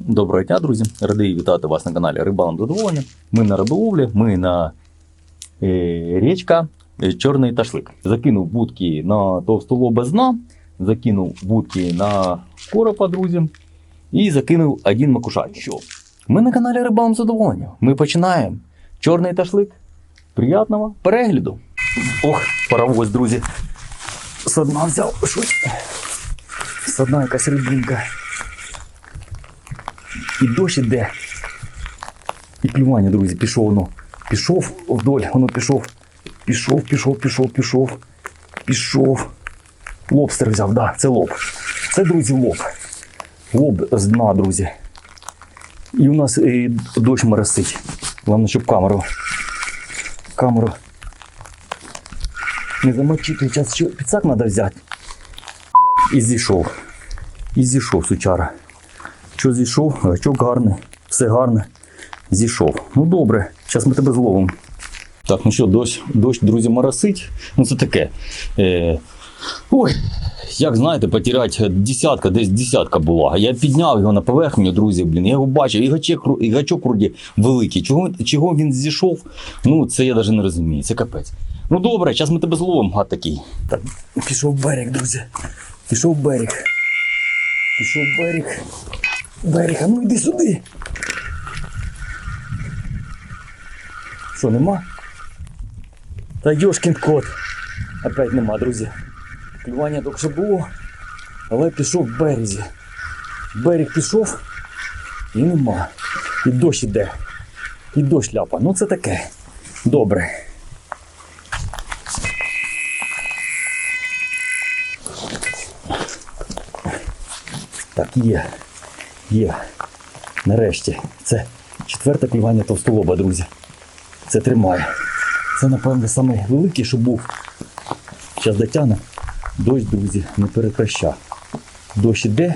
Доброго дня, друзі! Радий вітати вас на каналі Рибалом Задоволення. Ми на риболовлі, ми на е, річка е, Чорний Ташлик. Закинув будки на товстоло без дна, закинув будки на коропа, друзі, і закинув один макушак. Що? Ми на каналі Рибалом Задоволення. Ми починаємо. Чорний ташлик. Приятного перегляду. Ох, паровоз, друзі. Дна взяв щось. З дна якась рибинка. І дощ іде. І клювання, друзі, пішов воно. Пішов вдоль, воно пішов. Пішов, пішов, пішов, пішов. Пішов. Лобстер взяв, да, це лоб. Це, друзі, лоб. Лоб з дна, друзі. І у нас е, дощ моросить. Головне, щоб камеру. Камеру. Не замочити. Зараз підсак треба взяти. І зійшов. І зійшов сучара. Що зійшов, гачок гарний, все гарне. Зійшов. Ну добре, зараз ми тебе зловимо. Так, ну що, дощ, дощ, друзі, моросить. Ну це таке. Е, ой, як знаєте, потеряти десятка, десь десятка була. Я підняв його на поверхню, друзі, блін. Я його бачив, і гачок, і гачок вроді великий. Чого, чого він зійшов? Ну, це я навіть не розумію. Це капець. Ну добре, зараз ми тебе зловимо, гад такий. Так, пішов берег, друзі. Пішов берег. Пішов берег. Берег, а ну йди сюди. Що, нема? Та йошкін кот. Опять нема, друзі. Клювання тільки що було, але пішов в березі. Берег пішов і нема. І дощ іде. І дощ ляпа. Ну це таке. Добре. Так, є. Є. Нарешті. Це четверте клювання товстолоба, друзі. Це тримає. Це, напевно, саме великий, що був. Зараз дотягне. Дощ, друзі, не перекраща. Дощ іде,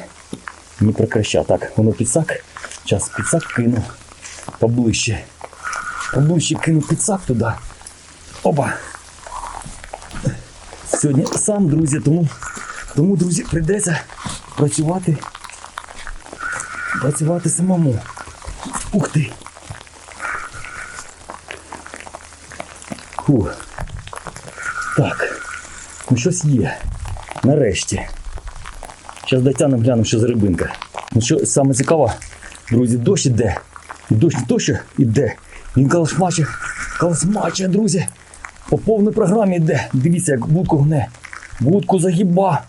не прекраща. Так, воно підсак. Зараз підсак кину поближче. Поближче кину підсак туди. Опа. Сьогодні сам, друзі, тому, тому друзі, прийдеться працювати працювати самому. Ух ти. Фу. Так. Ну щось є. Нарешті. Зараз дотягнемо, глянемо, що за рибинка. Ну що саме цікаве, друзі, дощ іде. І дощ не то, що іде. Він калашмаче, калашмаче, друзі. По повній програмі йде. Дивіться, як будку гне. Будку загіба.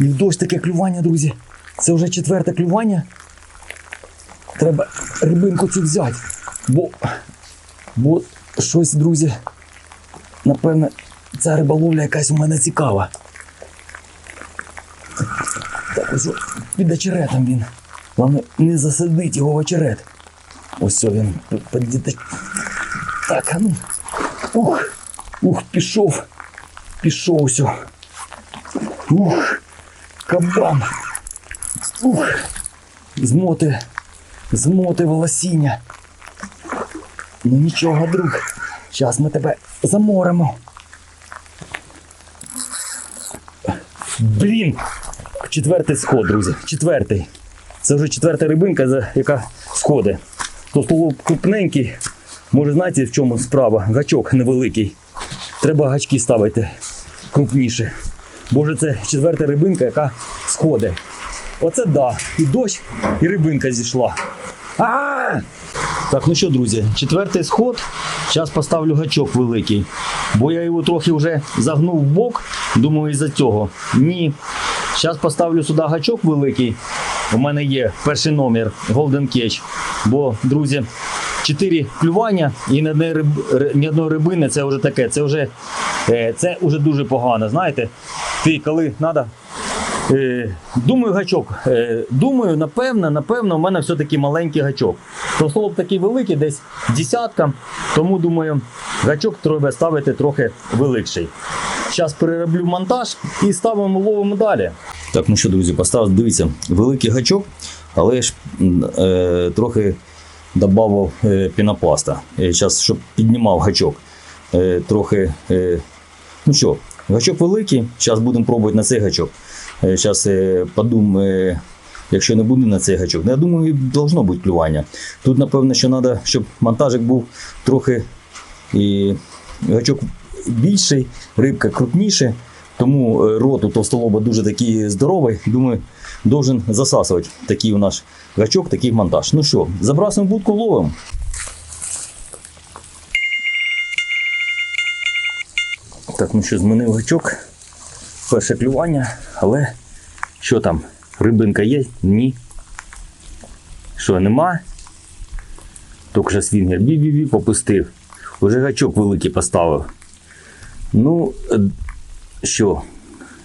І в дощ таке клювання, друзі. Це вже четверте клювання. Треба рибинку цю взяти. Бо, бо щось, друзі, напевне, ця риболовля якась у мене цікава. Так, ось під очеретом він. Головне, не засадить його в очерет. Ось він. під- Так, а ну. Ух, ух, пішов. Пішов ось. Ух, кабан. Ух, змоти, змоти волосіння. Ну нічого, друг. Зараз ми тебе заморимо. Блін! Четвертий сход, друзі. Четвертий. Це вже четверта рибинка, яка сходить. То слово крупненький. Може, знаєте, в чому справа? Гачок невеликий. Треба гачки ставити крупніше. Боже, це четверта рибинка, яка сходить. Оце да. І дощ, і рибинка зійшла. А! Так, ну що, друзі, четвертий сход. Зараз поставлю гачок великий. Бо я його трохи вже загнув в бок. Думаю, із-за цього. Ні. Зараз поставлю сюди гачок великий. У мене є перший номер Golden Catch. Бо, друзі, чотири клювання і ні одної рибини це вже таке. Це вже, е, це вже дуже погано. Знаєте, ти коли треба думаю, гачок. Е, думаю, напевно, напевно, у мене все-таки маленький гачок. То слово такий великий, десь десятка. Тому думаю, гачок треба ставити трохи великший. Зараз перероблю монтаж і ставимо ловимо далі. Так, ну що, друзі, поставив, дивіться, великий гачок, але ж е, трохи додав е, пінопласта. Зараз, щоб піднімав гачок. Е, трохи. Е, ну що, гачок великий, зараз будемо пробувати на цей гачок. Зараз подум, е, якщо не буде на цей гачок. Ну, Я думаю, должно бути клювання. Тут, напевно, що треба, щоб монтажик був трохи і гачок більший, рибка крупніше. Тому е, рот у товстолоба дуже такий здоровий. Думаю, должен засасувати такий у наш гачок, такий монтаж. Ну що, забрасуємо будку, ловимо. Так, ну що, змінив гачок. Перше клювання, але що там? Рибинка є? Ні. Що, нема? Тільки що свінгер бі-бі-бі попустив. Уже гачок великий поставив. Ну, е, що?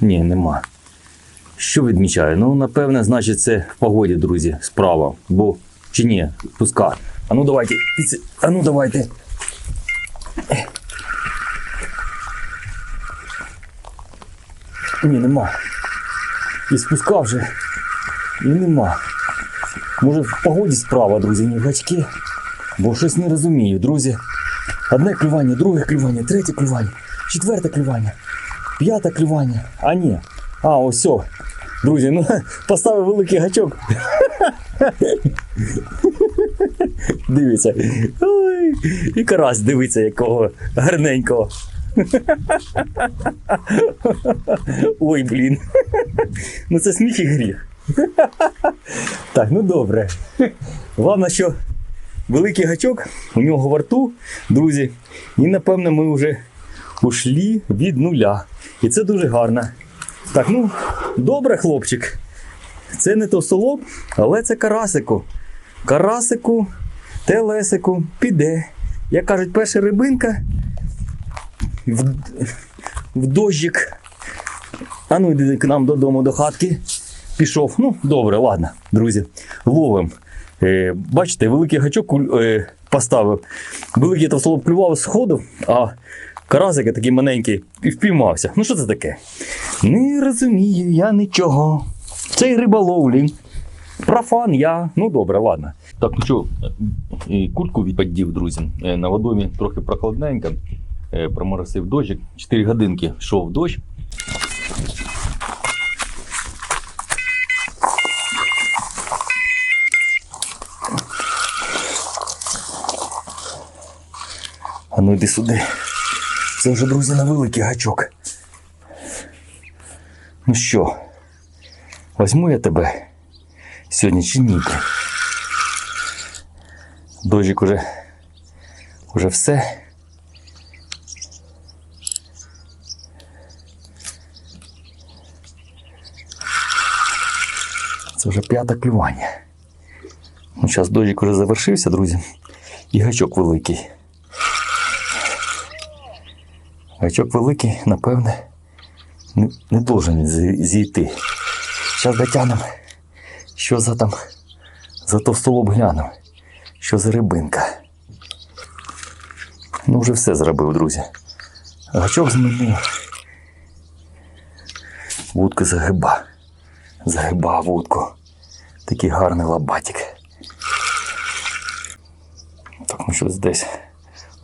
Ні, нема. Що відмічаю? Ну, напевне, значить, це в погоді, друзі, справа. Бо чи ні, пуска. А ну давайте. А ну давайте. Ні, нема. І спускав вже. І нема. Може в погоді справа, друзі, не гачки. Бо щось не розумію, друзі. Одне клювання, друге клювання, третє клювання, четверте клювання, п'яте клювання. А ні. А, ось. Друзі, ну поставив великий гачок. Дивіться. І карась дивиться, якого гарненького. Ой, блін. Ну це сміх і гріх. Так, ну добре. Головне, що великий гачок у нього во рту, друзі. І напевно ми вже ушлі від нуля. І це дуже гарно. Так, ну, добре, хлопчик. Це не товстолоб, але це карасику. Карасику, телесику піде. Як кажуть, перша рибинка в, в дощик. А ну йди к нам додому до хатки. Пішов. Ну, добре, ладно, друзі. Ловим. Е, бачите, великий гачок е, поставив. Великий товстолоб клював сходу, а карасик такий маленький і впіймався. Ну що це таке? Не розумію я нічого. Це й риболовлі. Профан я. Ну добре, ладно. Так, ну що, е, куртку відпадів, друзі. Е, На водомі трохи прохладненько. Е, Проморосив дощик. 4 годинки йшов дощ. А ну йди сюди. Це вже, друзі, на великий гачок. Ну що, возьму я тебе сьогодні чи ні? Дожик уже, уже все. Це вже п'яте клювання. Ну, зараз дожик уже завершився, друзі. І гачок великий. Гачок великий, напевне, не, не должен зійти. Зараз дотягнемо. Що за там? За товстолоб глянемо. Що за рибинка. Ну, вже все зробив, друзі. Гачок змінив. Вудка загиба. Загиба вудку. Такий гарний лабатик. Так, ну щось десь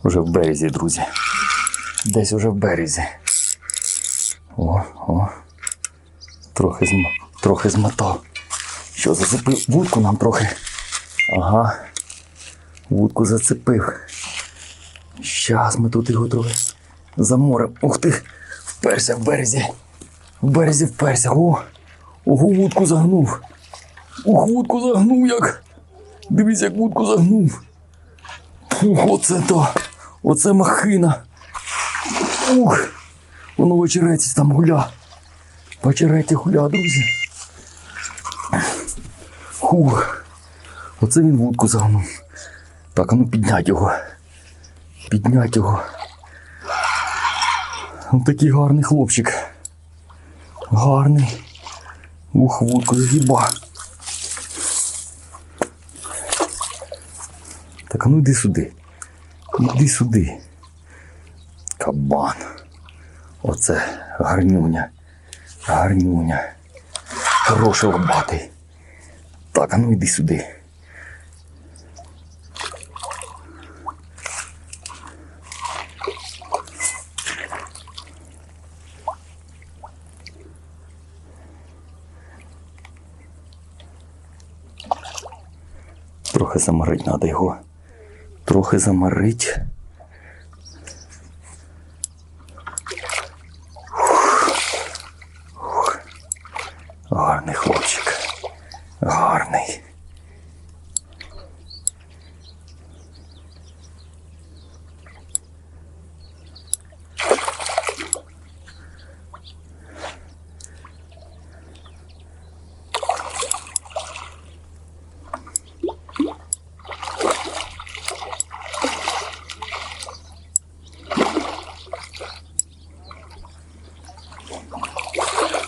вже в березі, друзі. Десь уже в березі. О, о. Трохи, зм... трохи змотав. Що, зацепив вудку нам трохи. Ага. Вудку зацепив. Щас ми тут його трохи заморимо. Ух ти! Вперся в березі. В березі вперся. О! Ого, вудку загнув. Ух, вудку загнув як. Дивись, як вудку загнув. Ух, оце то. Оце махина. Ух, воно в очереті там гуля. В очереті гуля, друзі. Хух. Оце він вудку загнув. Так, а ну піднять його. Піднять його. Ось такий гарний хлопчик. Гарний. Ух, вудку загіба. Так, а ну йди сюди. Іди сюди. Кабан. Оце гарнюня. Гарнюня. Хороший лобатий. Так, а ну йди сюди. Трохи замарить треба його. Трохи заморить. Гарний хлопчик. Гарний.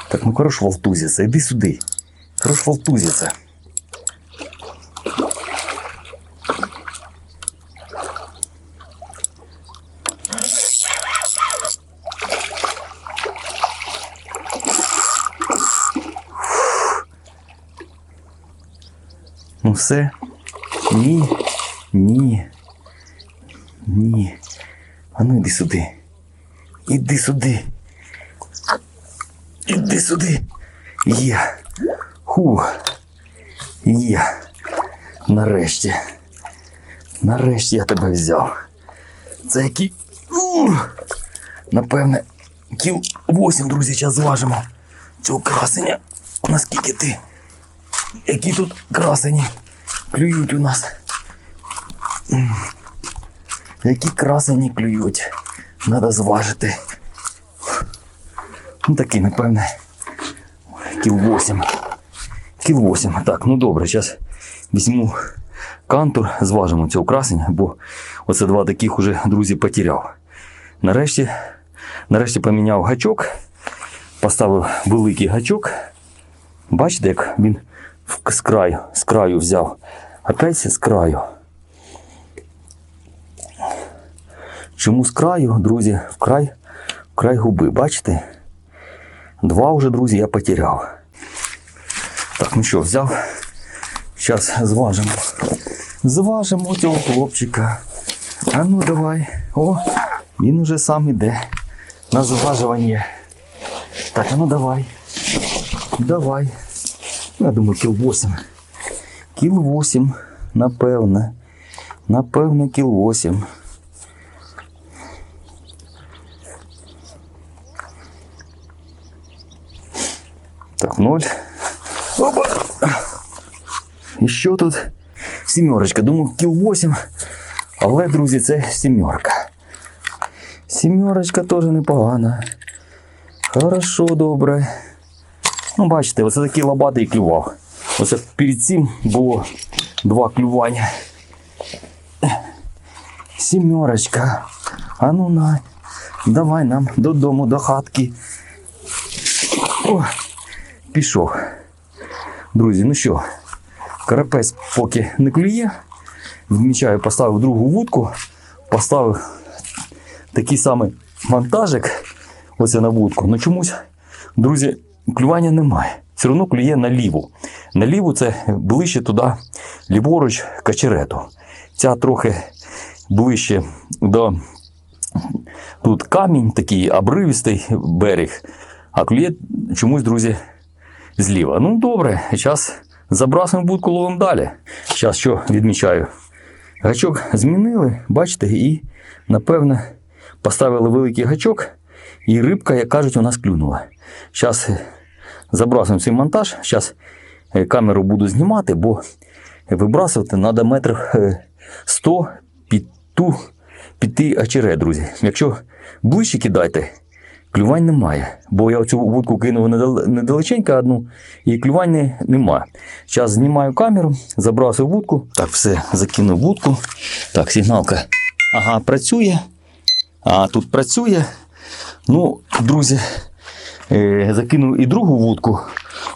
Так, ну хорош волтузиться, іди сюди. Хорош волтузиться. Ну все. Ні. Ні. Ні. А ну іди сюди. Іди сюди. Іди сюди. Є. Ху. Є. Нарешті. Нарешті я тебе взяв. Це який. Напевне, кіл 8, друзі, зараз зважимо. Цього красення. Наскільки ти? Які тут красені клюють у нас. Які красені клюють. Надо зважити. Ну такий, напевне. Кіл 8. Кіл 8. Так, ну добре, зараз візьму кантур, зважимо цього красення, бо оце два таких уже, друзі, потеряв. Нарешті, нарешті поміняв гачок, поставив великий гачок. Бачите, як він з краю, з краю взяв. Опять з краю. Чому з краю, друзі, в край, в край губи, бачите? Два вже, друзі, я потеряв. Так, ну що, взяв. Зараз зважимо. Зважимо цього хлопчика. А ну давай. О, він уже сам іде. На зважування. Так, а ну давай. Давай. Я думаю, кіл 8. Кіл 8, напевне. Напевне, кіл 8. Так, 0. Опа. І що тут? Сімерочка. Думаю, кіл 8. Але, друзі, це сімерка. Сімерочка теж непогана. Хорошо, добре. Ну, бачите, оце такий лобатий клював. Оце перед цим було два клювання. Сімерочка. А ну на. Давай нам додому, до хатки. О, пішов. Друзі, ну що, карапець поки не клює. Вмічаю, поставив другу вудку, поставив такий самий монтажик. Ось на вудку. Ну чомусь, друзі, клювання немає. Все одно клює на ліву. На ліву це ближче туди, ліворуч качерету. Ця трохи ближче до тут камінь такий обривистий берег, а клює чомусь, друзі, зліва. Ну, добре, зараз забрасуємо будку ловимо далі. Зараз що відмічаю? Гачок змінили, бачите, і, напевне, поставили великий гачок, і рибка, як кажуть, у нас клюнула. Зараз забрасуємо цей монтаж. Зараз камеру буду знімати, бо вибрасувати треба метрів е, 100 під ту під ті очерет, друзі. Якщо ближче кидайте, клювань немає. Бо я цю вудку кинув недал- недалеченько одну, і клювань не- немає. Зараз знімаю камеру, забрасую вудку. Так, все, закинув вудку. Так, сигналка. Ага, працює. А тут працює. Ну, друзі, е, закинув і другу вудку.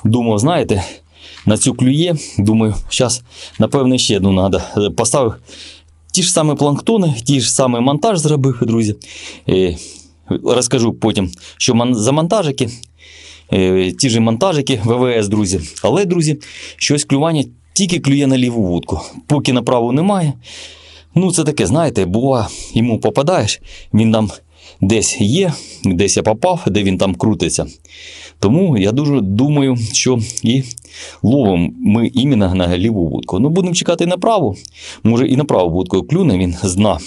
Думав, знаєте, на цю клює. Думаю, зараз, напевне, ще одну треба. Поставив ті ж самі планктони, ті ж самий монтаж зробив, друзі. Е, розкажу потім, що за монтажики. Е, ті ж монтажики ВВС, друзі. Але, друзі, щось клювання тільки клює на ліву вудку. Поки на праву немає. Ну, це таке, знаєте, бува, йому попадаєш, він нам десь є, десь я попав, де він там крутиться. Тому я дуже думаю, що і ловимо ми іменно на ліву вудку. Ну, будемо чекати на праву. Може, і на праву вудку клюне він з.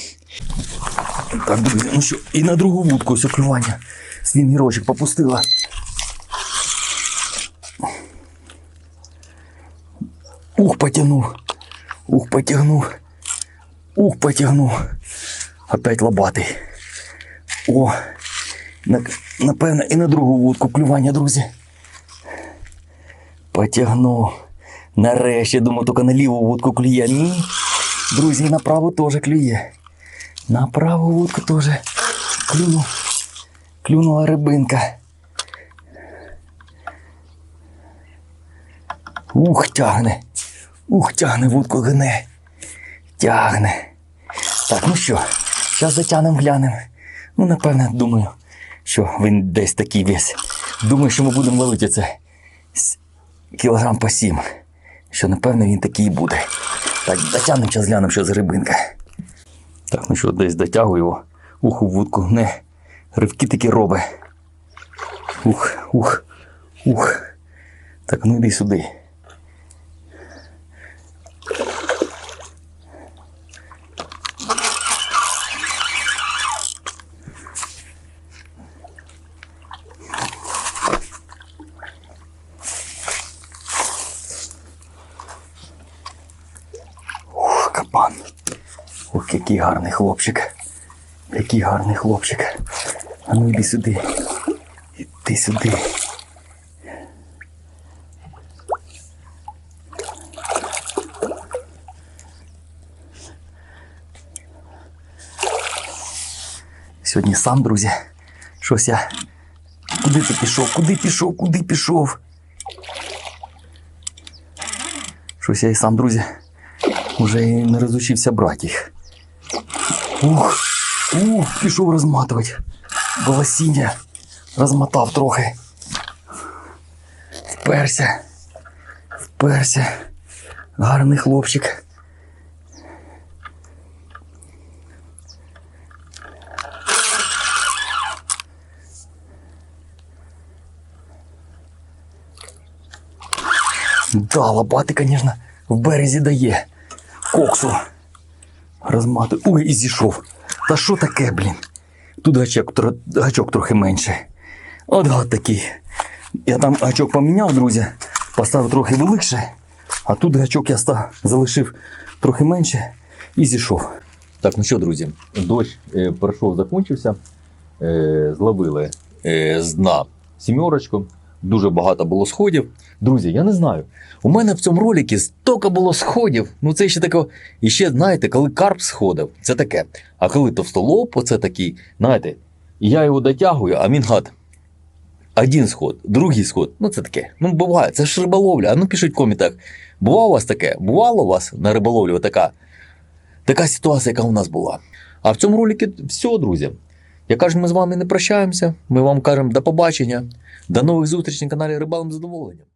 Так, друзі, ну що, і на другу вудку ось клювання. Свінгірочок попустила. Ух, потягнув. Ух, потягнув. Ух, потягнув. Опять лобатий. О, напевно, і на другу вудку клювання, друзі. Потягнув. Нарешті, думаю, тільки на ліву вудку клює. Ні. Друзі, і на праву теж клює. На праву вудку теж клюнув. Клюнула рибинка. Ух, тягне. Ух, тягне вудку гне. Тягне. Так, ну що, зараз затягнемо, глянемо. Ну, напевне, думаю, що він десь такий весь. Думаю, що ми будемо ловити це кілограм по сім. Що, напевно, він такий буде. Так, дотягнемо, зараз глянемо, що за рибинка. Так, ну що, десь дотягую його. Ух, у вудку. Не. Ривки такі робить. Ух, ух, ух. Так, ну йди сюди. Ух, кабан. Ох, який гарний хлопчик. Який гарний хлопчик. А ну йди сюди. Іди сюди. Сьогодні сам, друзі. Щось я. Куди ти пішов? Куди пішов? Куди пішов? Щось я і сам, друзі, уже і не розучився брати їх. Ух, ух, пішов розматувати. Волосіння розмотав трохи. Вперся. Вперся. Гарний хлопчик. Да, лопати, звісно, в березі дає. Коксу. Розматує. Ой, і зійшов. Та що таке, блін? Тут гачок, гачок трохи менше. От гад такий. Я там гачок поміняв, друзі. Поставив трохи великше, а тут гачок я ста- залишив трохи менше і зійшов. Так, ну що, друзі, дощ е, пройшов, закінчився. Е, зловили е, з дна сімерочку. Дуже багато було сходів. Друзі, я не знаю. У мене в цьому роликі стільки було сходів. Ну це ще таке. І ще, знаєте, коли карп сходив, це таке. А коли товстолоб, оце такий, знаєте, я його дотягую, а він гад. Один сход, другий сход. Ну це таке. Ну буває, це ж риболовля. А ну пишіть в коментах. Бувало у вас таке? Бувало у вас на риболовлі така Така ситуація, яка у нас була. А в цьому роликі все, друзі. Я кажу, ми з вами не прощаємося. Ми вам кажемо до побачення, до нових зустрічей на каналі Рибалом задоволенням.